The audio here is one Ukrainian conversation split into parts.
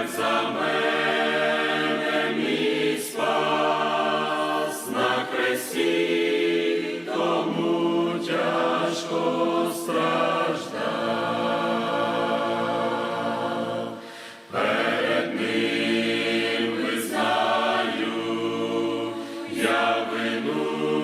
Плакай за мене, мій спас, на кресті, тому тяжко страждав. Перед ним визнаю, я вину.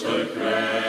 Lord, the